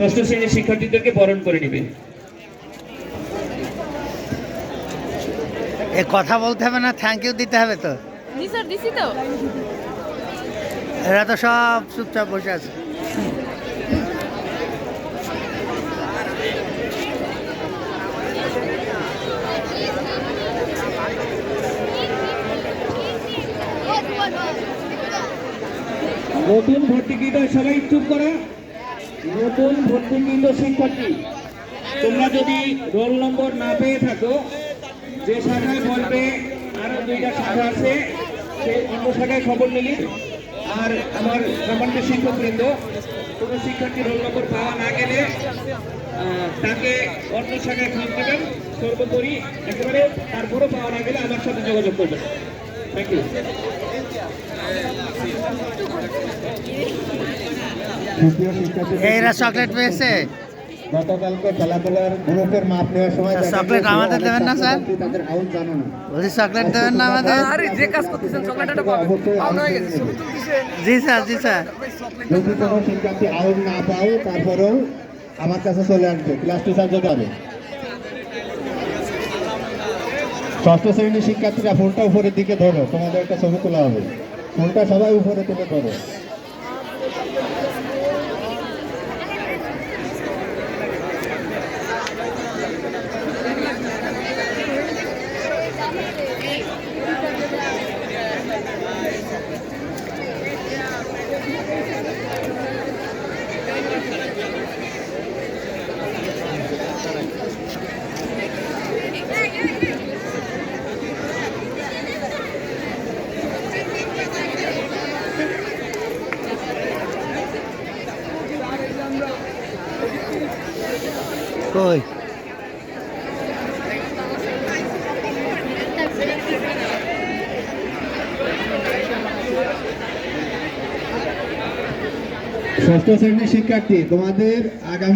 ষষ্ঠ শ্রেণির শিক্ষার্থীদেরকে বরণ করে নেবে। এ কথা বলতে হবে না থ্যাংক ইউ দিতে হবে তো। জি স্যার দিছি তো। এরা তো সব চুপচাপ বসে আছে। নতুন ভর্তিকৃত সবাই চুপ করা। নতুন ভর্তিকৃত শিক্ষার্থী। তোমরা যদি রোল নম্বর না পেয়ে থাকো, যে শাখায় বলবে আরও দুইটা শাখা আছে, সেই অন্য শাখায় খবর নিলি আর আমার সম্মানিত শিক্ষকবৃন্দ, কোনো শিক্ষার্থী রোল নম্বর পাওয়া না গেলে তাকে অন্য শাখায় খোঁজ দেবেন সর্বোপরি একেবারে তারপরও পাওয়া না গেলে আমার সাথে যোগাযোগ করবেন। থ্যাংক ইউ এরা চকলেট পেয়েছে। গতকালকে খেলাধুলার গ্রুপের মাপ নেওয়ার সময় চকলেট আমাদের দেবেন না, স্যার? তাদের আউট বলছি চকলেট দেবেন না আমাদের? আরে যে কাজ করতেছেন চকলেটটা পাবেন। অবশ্যই পাওনা আউট গেছে করে ছবি তুলতেছে। জি স্যার জি স্যার। যদি কোনো শিক্ষার্থী আউট না পাও তারপরেও আমার কাছে চলে আসবে ক্লাস টিচার যদি হবে ষষ্ঠ শ্রেণির শিক্ষার্থীরা ফোনটা উপরের দিকে ধরো তোমাদের একটা ছবি তোলা হবে। ফোনটা সবাই উপরে তুলে ধরো। cười ষষ্ঠ শ্রেণির শিক্ষার্থী তোমাদের আগামী